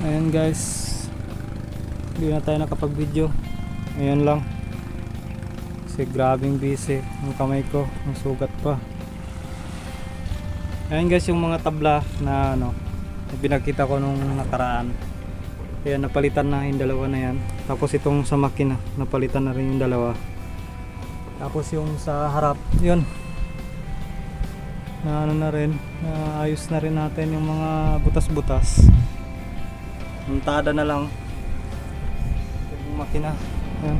Ayan guys. Hindi na tayo nakapag video. Ngayon lang. Kasi grabing busy. Ang kamay ko. Ang sugat pa. Ayan guys yung mga tabla na ano. na Pinakita ko nung nakaraan. Kaya napalitan na yung dalawa na yan. Tapos itong sa makina. Napalitan na rin yung dalawa. Tapos yung sa harap. Yun. Na ano na rin. Na ayos na rin natin yung mga butas-butas. Puntada na lang. Yung makina. Yan.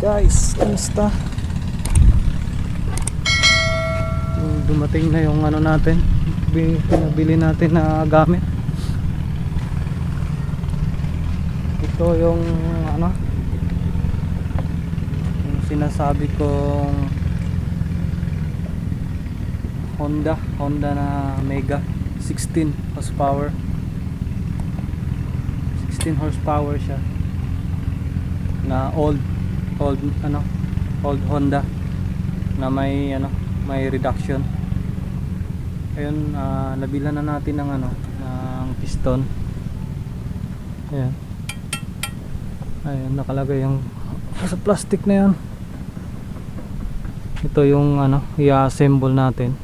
Guys, kamusta? Yung dumating na yung ano natin, bi- pinabili natin na gamit. Ito yung ano, sinasabi kong Honda, Honda na Mega 16 horsepower. 16 horsepower siya. Na old old ano, old Honda na may ano, may reduction. Ayun, ah, nabilan na natin ng ano, ng piston. Ayan. Ayun, nakalagay yung sa plastic na yan. Ito yung ano, i-assemble natin.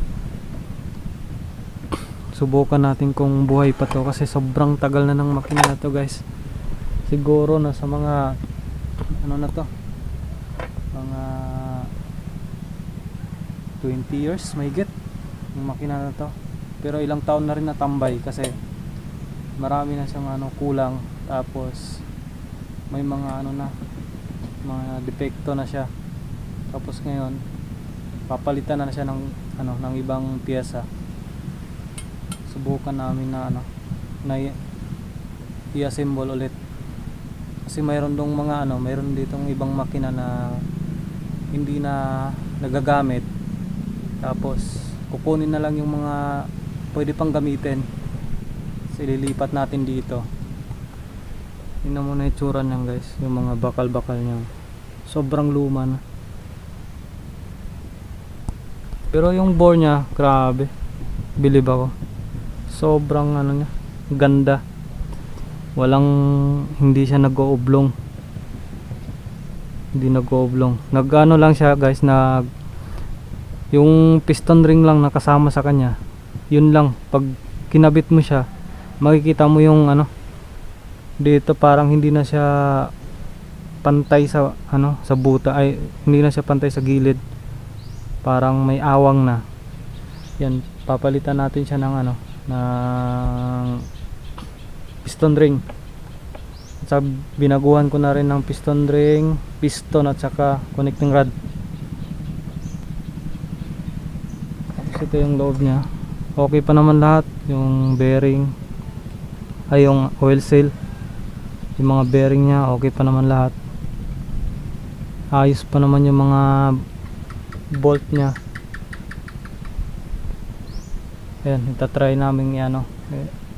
Subukan natin kung buhay pa to kasi sobrang tagal na ng makina na to guys. Siguro na sa mga ano na to? Mga 20 years may get yung makina na to. Pero ilang taon na rin natambay kasi marami na siyang ano kulang tapos may mga ano na mga depekto na siya tapos ngayon papalitan na siya ng ano ng ibang piyesa. Subukan namin na ano na i-assemble ulit. Kasi mayroon dong mga ano mayroon ditong ibang makina na hindi na nagagamit. Tapos kukunin na lang yung mga pwede pang gamitin. So ililipat natin dito. Mo na itsura niyan guys, yung mga bakal-bakal niya. Sobrang luma na. Pero yung bore niya, grabe. Bilib ako. Sobrang ano niya, ganda. Walang hindi siya nag-ooblong. Hindi nag-ooblong. Nag-ano lang siya guys, nag yung piston ring lang nakasama sa kanya. Yun lang pag kinabit mo siya, makikita mo yung ano, dito parang hindi na siya pantay sa ano sa buta ay hindi na siya pantay sa gilid parang may awang na. Yan papalitan natin siya ng ano ng piston ring. Sa binaguhan ko na rin ng piston ring piston at saka connecting rod. Tapos ito yung loob niya. Okay pa naman lahat yung bearing. Ay yung oil seal. Yung mga bearing niya okay pa naman lahat. Ayos pa naman yung mga bolt niya. Ayan itatry namin ano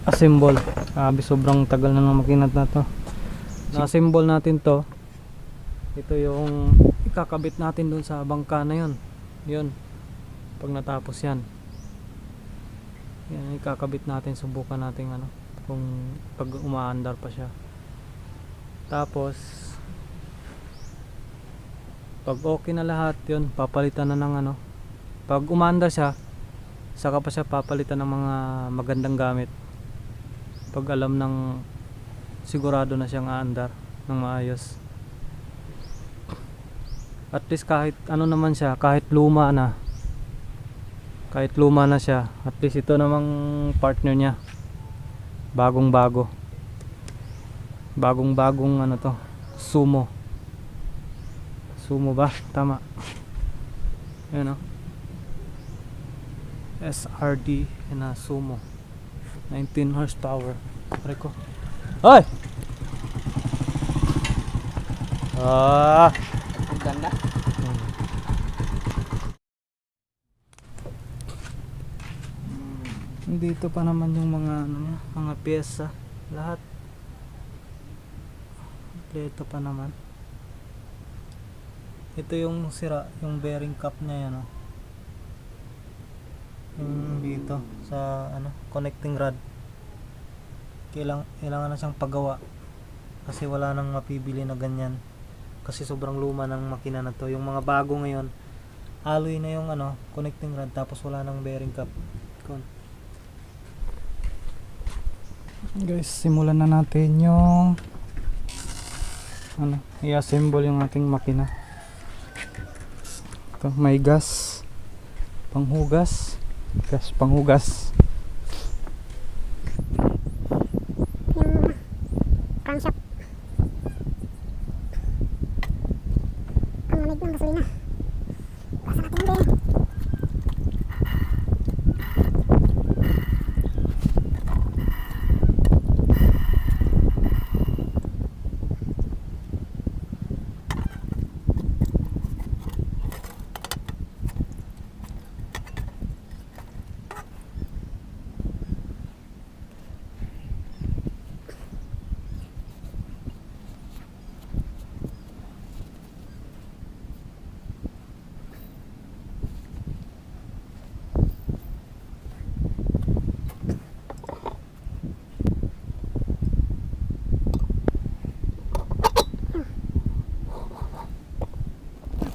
assemble sabi sobrang tagal na ng makinat na to. Na-assemble natin to. Ito yung ikakabit natin dun sa bangka na yun. Yun. Pag natapos yan. Yan ikakabit natin subukan natin ano kung pag umaandar pa siya. Tapos pag okay na lahat yun papalitan na ng ano. Pag umanda siya saka pa siya papalitan ng mga magandang gamit. Pag alam ng sigurado na siyang aandar ng maayos. At least kahit ano naman siya kahit luma na. Kahit luma na siya at least ito namang partner niya. Bagong bago bagong bagong ano to sumo sumo ba? Tama. Yun o SRD na sumo. 19 horsepower. Pare ko. Ay! Ah! Ang ganda. dito pa naman yung mga ano niya, mga pyesa. Lahat. Kompleto pa naman ito yung sira yung bearing cap niya yan oh. yung dito sa ano connecting rod. Kailang, kailangan na siyang pagawa kasi wala nang mapibili na ganyan. Kasi sobrang luma ng makina na to. Yung mga bago ngayon alloy na yung ano connecting rod tapos wala nang bearing cap. Kun. guys simulan na natin yung ano i-assemble yung ating makina ito may gas. Panghugas. Gas panghugas yung crankshaft. Ang lamig ng gasolina. Basa natin ang bearing.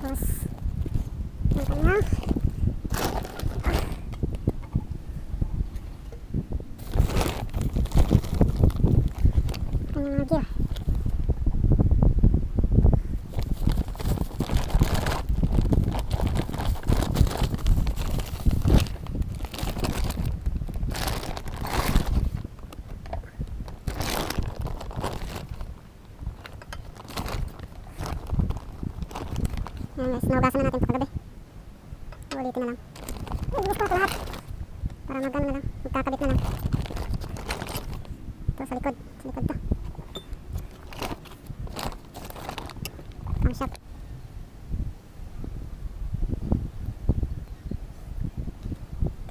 Tapos, yung kanya. Kanya mga gear. Yan guys, naugasan na natin ito kagabi. Ulitin na lang. Ay, gusto ko lahat. Para mag ano na lang, magkakabit na lang. Ito sa sa to. Ang shop.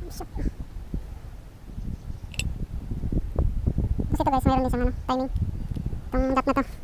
Ang shop. Kasi ito guys, mayroon din siyang ano, timing. Itong dot na to.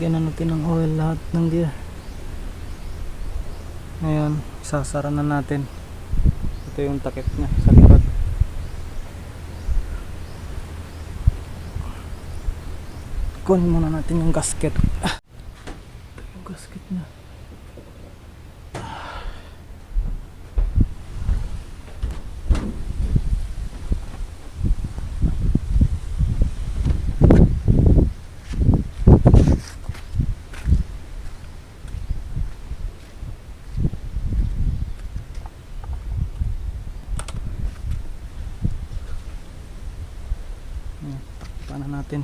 Yan, nalagyan na natin ng oil lahat ng gear. Ngayon, sasara na natin. Ito yung takip niya sa likod. Kunin muna natin yung gasket. Ah, Ito yung gasket niya. Ayan, takpan natin?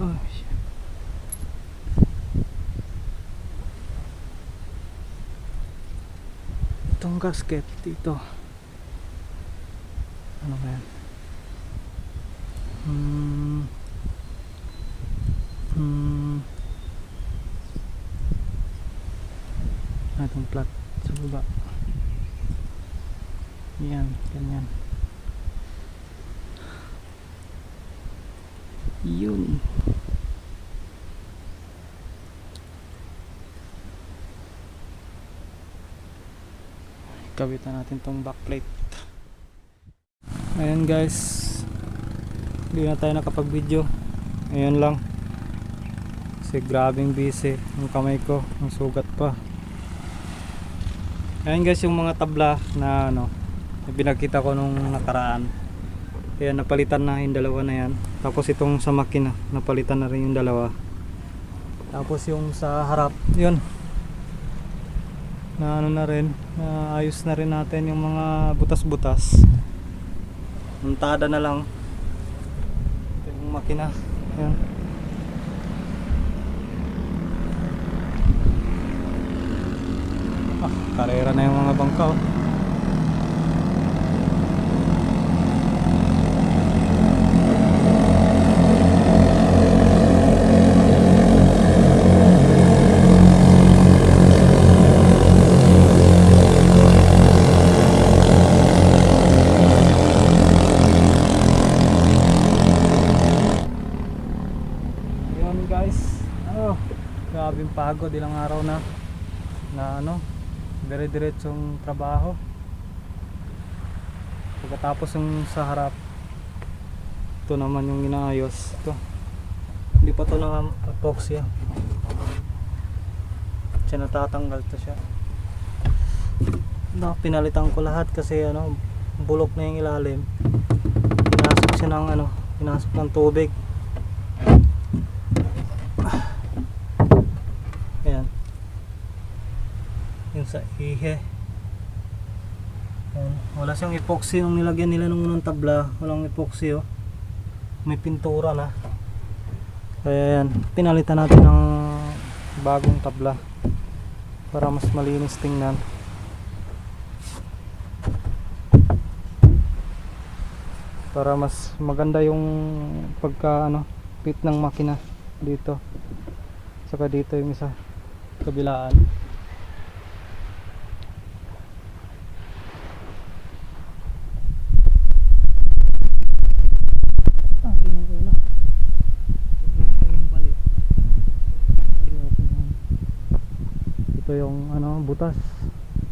Oh shit. Itong gasket dito. Ano ba yan? Hmm. Hmm. Plat sa baba. Yan ganyan. Yun. Kawitan natin tong backplate. Ayan guys. Hindi na tayo nakapag video ayan lang. Kasi grabing busy. Yung kamay ko ang sugat pa ayan guys yung mga tabla na ano na pinakita ko nung nakaraan. Kaya napalitan na yung dalawa na yan. Tapos itong sa makina napalitan na rin yung dalawa. Tapos yung sa harap yun. Na ano na rin na ayos na rin natin yung mga butas-butas. Muntada na lang. Ito yung makina. Yan ah, karera na yung mga bangka oh. Guys. Oh, grabing pagod ilang araw na na ano, dire-diretsong trabaho. Pagkatapos yung sa harap, ito naman yung inaayos. Ito. Hindi pa ito na epoxy. Siya natatanggal to siya. No, pinalitan ko lahat kasi ano, bulok na yung ilalim. Pinasok siya ng ano, pinasok ng tubig. Ayan. Yung sa ihe. Ayan. Wala siyang epoxy nung nilagyan nila nung unang tabla. Walang epoxy oh. May pintura na. Kaya yan. Pinalitan natin ng bagong tabla. Para mas malinis tingnan. Para mas maganda yung pagka ano, fit ng makina dito. Saka dito yung isa kabilaan. Ah, pinang-una. Ito yung balik. Ito yung ano, butas.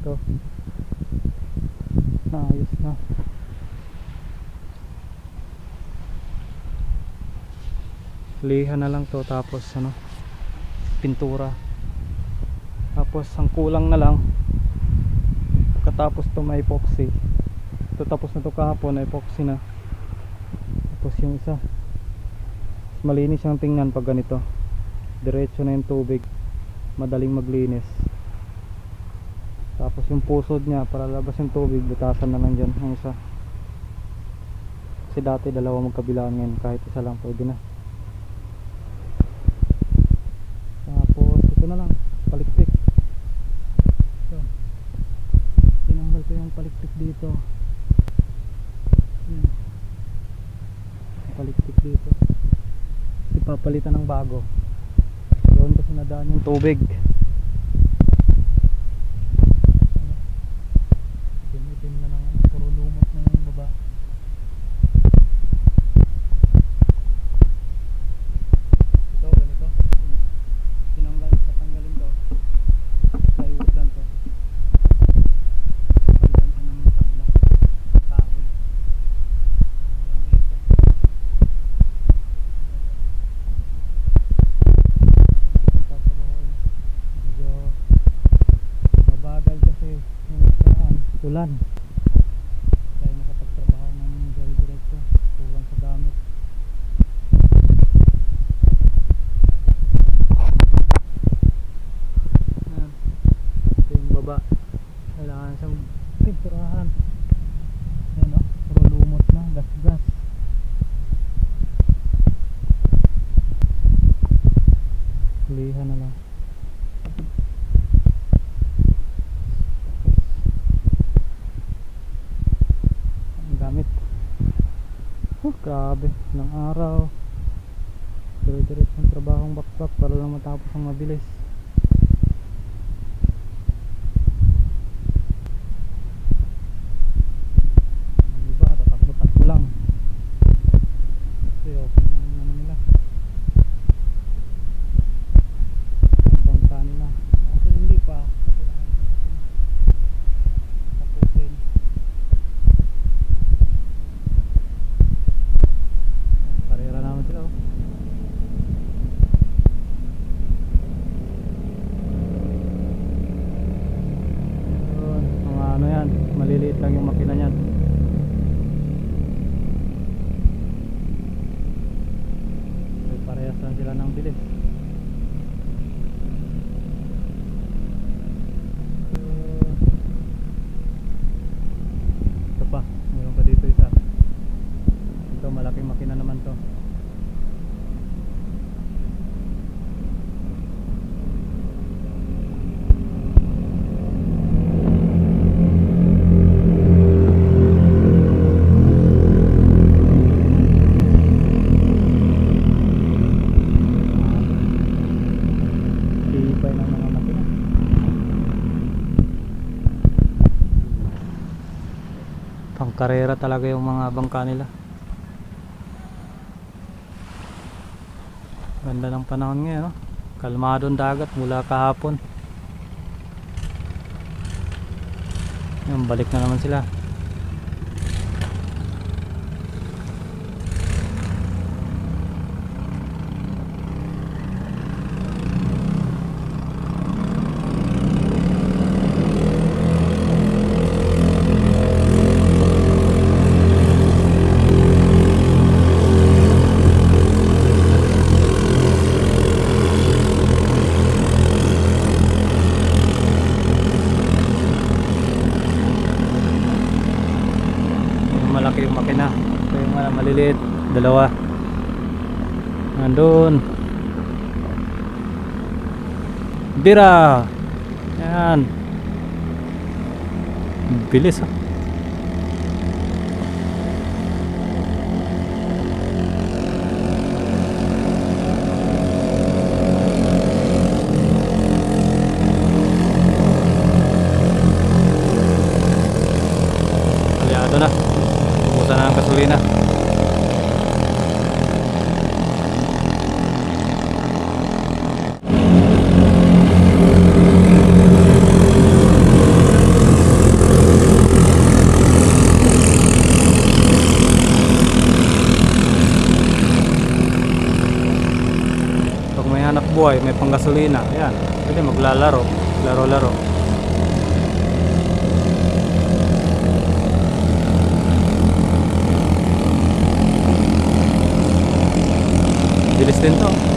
Ito. Naayos na. Liha na lang to tapos ano pintura tapos ang kulang na lang pagkatapos to may epoxy ito tapos na to kahapon na epoxy na tapos yung isa malinis yung tingnan pag ganito diretso na yung tubig madaling maglinis tapos yung pusod niya para labas yung tubig butasan na lang dyan yung isa. Kasi dati dalawa magkabilaan ngayon kahit isa lang pwede na. Tapos ito na lang palikpik. Ito. Tinanggal ko yung palikpik dito. Yan. palikpik dito. Ipapalitan ng bago. Doon kasi nadaan yung tubig ano? tinitim na lang puro lumot na yung baba ito ganito tinanggal tatanggalin to plywood lang to papalitan ko ng tabla kahoy Ayan, ganito. medyo mabagal kasi yung nakaraan ulan tayo nakapagtrabaho ng very diretso kulang sa gamit Ayan. ito yung baba kailangan siyang pinturahan yan o puro lumot na gas gas liha na lang Grabe, ng araw. Dire-diretso ng trabahong bakbak para lang matapos ang mabilis. Ang iba, tatakbo-takbo lang. Kasi okay na yung ano nila. Ang bangka nila. Kasi hindi pa. Kailangan pa natin tapusin. Karera naman sila oh. Yun, mga ano yan, maliliit lang yung makina niyan. May parehas lang sila ng bilis. Uh, Ito pa, meron pa dito isa. Ito malaking makina naman to. Tibay ng mga makina. Pangkarera talaga yung mga bangka nila. Ganda ng panahon ngayon, no? Kalmado ang dagat mula kahapon. Yung balik na naman sila. Dalawa. Nandun. Bira! Yan. Bilis ah. Panggasolina, ayan, pwede maglalaro, laro-laro. Bilis din to.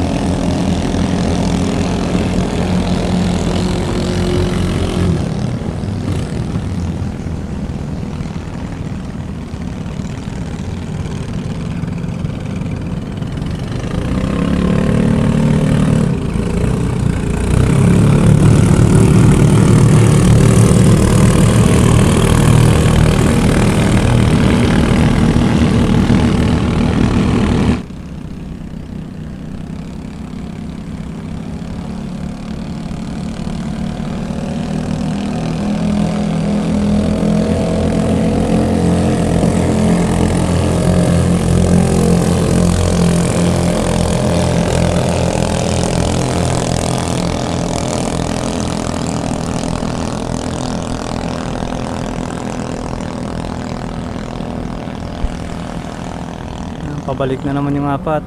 Pabalik na naman yung apat.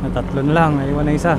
Na tatlo na lang, naiwan na isa.